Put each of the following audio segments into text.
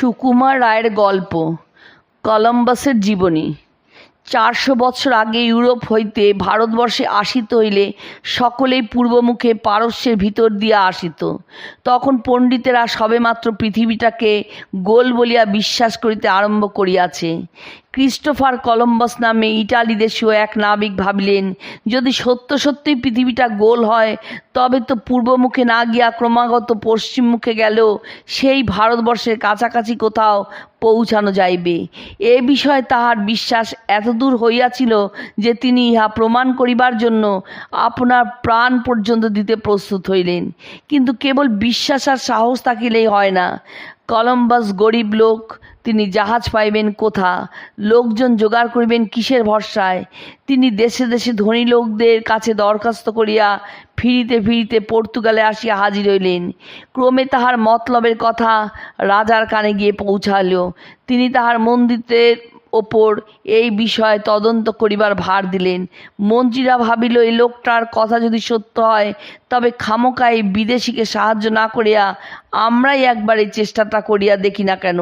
সুকুমার রায়ের গল্প, কলম্বাসের জীবনী। চারশো বছর আগে ইউরোপ হইতে ভারতবর্ষে আসিত হইলে সকলেই পূর্বমুখে পারস্যের ভিতর দিয়া আসিত। তখন পণ্ডিতেরা সবেমাত্র পৃথিবীটাকে গোল বলিয়া বিশ্বাস করিতে আরম্ভ করিয়াছে। ক্রিস্টোফার কলম্বাস নামে ইটালি দেশীয় এক নাবিক ভাবিলেন, যদি সত্য সত্যই পৃথিবীটা গোল হয়, তবে তো পূর্বমুখে না গিয়া ক্রমাগত পশ্চিমমুখে গেলেও সেই ভারতবর্ষের কাছাকাছি কোথাও পৌঁছানো যাইবে। এ বিষয়ে তাহার বিশ্বাস এতদূর হইয়াছিল যে তিনি ইহা প্রমাণ করিবার জন্য আপনার প্রাণ পর্যন্ত দিতে প্রস্তুত হইলেন। কিন্তু কেবল বিশ্বাস আর সাহস থাকিলেই হয় না। কলম্বাস গরিব লোক, তিনি জাহাজ পাইবেন কোথা? লোকজন জোগাড় করিবেন কিসের ভরসায়? তিনি দেশে দেশে ধনী লোকদের কাছে দরখাস্ত করিয়া ফিরিতে ফিরিতে পর্তুগালে আসিয়া হাজির হইলেন। ক্রমে তাহার মতলবের কথা রাজার কানে গিয়ে পৌঁছাল তিনি তাহার মন্দিরের ওপর এই বিষয়ে তদন্ত করিবার ভার দিলেন। মন্ত্রীরা ভাবিল, এই লোকটার কথা যদি সত্য হয়, তবে খামোকাই বিদেশিকে সাহায্য না করিয়া আমরাই একবার এই চেষ্টাটা করিয়া দেখি না কেন।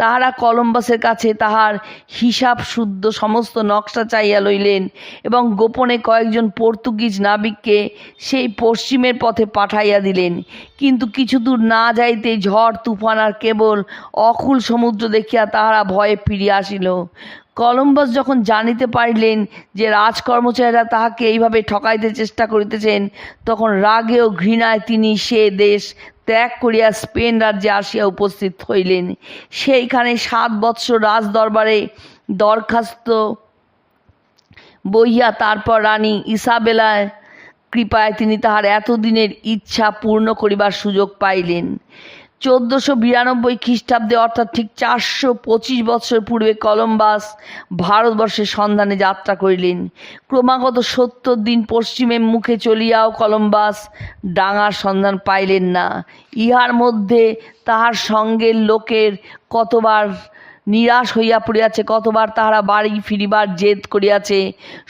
তাহারা কলম্বাসের কাছে তাহার হিসাব শুদ্ধ সমস্ত নকশা চাইয়া লইলেন এবং গোপনে কয়েকজন পর্তুগিজ নাবিককে সেই পশ্চিমের পথে পাঠাইয়া দিলেন। কিন্তু কিছু দূর না যাইতে ঝড়, তুফান আর কেবল অকুল সমুদ্র দেখিয়া তাহারা ভয়ে ফিরিয়া আসিল। কলম্বাস যখন জানিতে পারিলেন যে রাজকর্মচারীরা তাহাকে এইভাবে ঠকাইতে চেষ্টা করিতেছেন, তখন রাগে ও ঘৃণায় তিনি সে দেশ ত্যাগ করিয়া স্পেন রাজ্যে আসিয়া উপস্থিত হইলেন। সেইখানে সাত বৎসর রাজ দরবারে দরখাস্ত বইয়া তারপর রানী ইসাবেলায় কৃপায় তিনি তাহার এতদিনের ইচ্ছা পূর্ণ করিবার সুযোগ পাইলেন। চোদ্দোশো বিরানব্বই খ্রিস্টাব্দে, অর্থাৎ ঠিক চারশো পঁচিশ বৎসর পূর্বে কলম্বাস ভারতবর্ষের সন্ধানে যাত্রা করিলেন। ক্রমাগত সত্তর দিন পশ্চিমের মুখে চলিয়াও কলম্বাস ডাঙার সন্ধান পাইলেন না। ইহার মধ্যে তাহার সঙ্গের লোকের কতবার নিরাশ হইয়া পড়িয়াছে, কতবার তাহারা বাড়ি ফিরিবার জেদ করিয়াছে।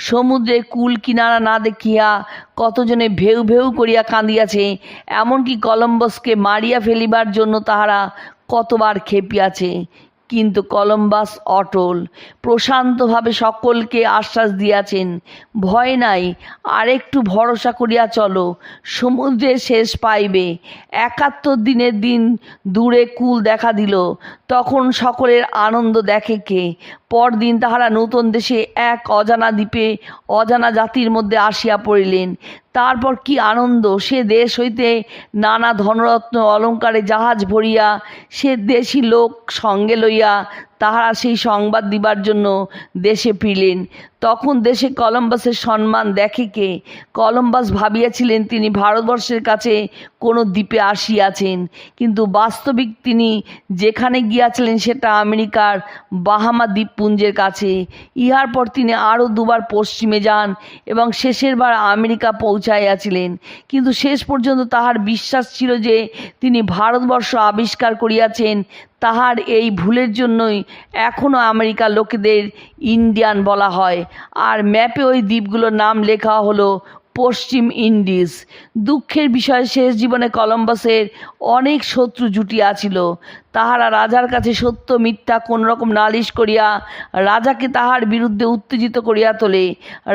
সমুদ্রে কুল কিনারা না দেখিয়া কতজনে ভেউ ভেউ করিয়া কাঁদিয়াছে, এমনকি কলম্বসকে মারিয়া ফেলিবার জন্য তাহারা কতবার খেপিয়াছে কিন্তু কলম্বাস অটল। প্রশান্তভাবে সকলকে আশ্বাস দিয়াছেন, ভয় নাই, আরেকটু ভরসা করিয়া চলো সমুদ্রে শেষ পাইবে। একাত্তর দিনের দিন দূরে কুল দেখা দিল, তখন সকলের আনন্দ দেখে কে? পরদিন তাহারা নতুন দেশে এক অজানা দ্বীপে, অজানা জাতির মধ্যে আসিয়া পড়িলেন। তারপর কি আনন্দ, সে দেশ হইতে নানা ধনরত্ন অলঙ্কারে জাহাজ ভরিয়া, সে দেশি লোক সঙ্গে লইয়া তাহারা সেই সংবাদ দিবার জন্য দেশে ফিরলেন। তখন দেশে কলম্বাসের সম্মান দেখে কে? কলম্বাস ভাবিয়াছিলেন তিনি ভারতবর্ষের কাছে কোনো দ্বীপে আসিয়াছেন। কিন্তু বাস্তবিক তিনি যেখানে গিয়াছিলেন সেটা আমেরিকার বাহামা দ্বীপপুঞ্জের কাছে। ইহার পর তিনি আরও দুবার পশ্চিমে যান এবং শেষের বার আমেরিকা পৌঁছাইয়াছিলেন। কিন্তু শেষ পর্যন্ত তাহার বিশ্বাস ছিল যে তিনি ভারতবর্ষ আবিষ্কার করিয়াছেন তাহার এই ভুলের জন্যই এখনও আমেরিকা লোকেদের ইন্ডিয়ান বলা হয়। আর ম্যাপে ওই দ্বীপগুলোর নাম লেখা হলো পশ্চিম ইন্ডিজ। দুঃখের বিষয়, শেষ জীবনে কলম্বাসের অনেক শত্রু জুটিয়াছিল তাহারা রাজার কাছে সত্য, মিথ্যা কোন রকম নালিশ করিয়া রাজাকে তাহার বিরুদ্ধে উত্তেজিত করিয়া তোলে।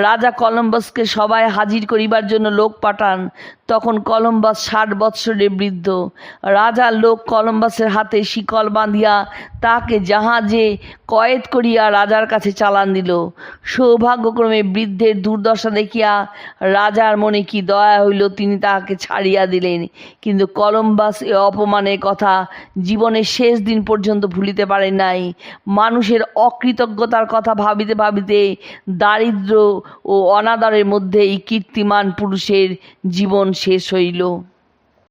রাজা কলম্বাসকে সবাই হাজির করিবার জন্য লোক পাঠান। তখন কলম্বাস ষাট বৎসরের বৃদ্ধ। রাজার লোক কলম্বাসের হাতে শিকল বাঁধিয়া তাকে জাহাজে কয়েদ করিয়া রাজার কাছে চালান দিল। সৌভাগ্যক্রমে বৃদ্ধের দুর্দশা দেখিয়া রাজার মনে কি দয়া হইল তিনি তাহাকে ছাড়িয়া দিলেন। কিন্তু কলম্বাস এ অপমানের কথা জীবনের শেষ দিন পর্যন্ত ভুলিতে পারে নাই। মানুষের অকৃতজ্ঞতার কথা ভাবিতে ভাবিতে দারিদ্র ও অনাদারের মধ্যে এই কীর্তিমান পুরুষের জীবন শেষ হইল।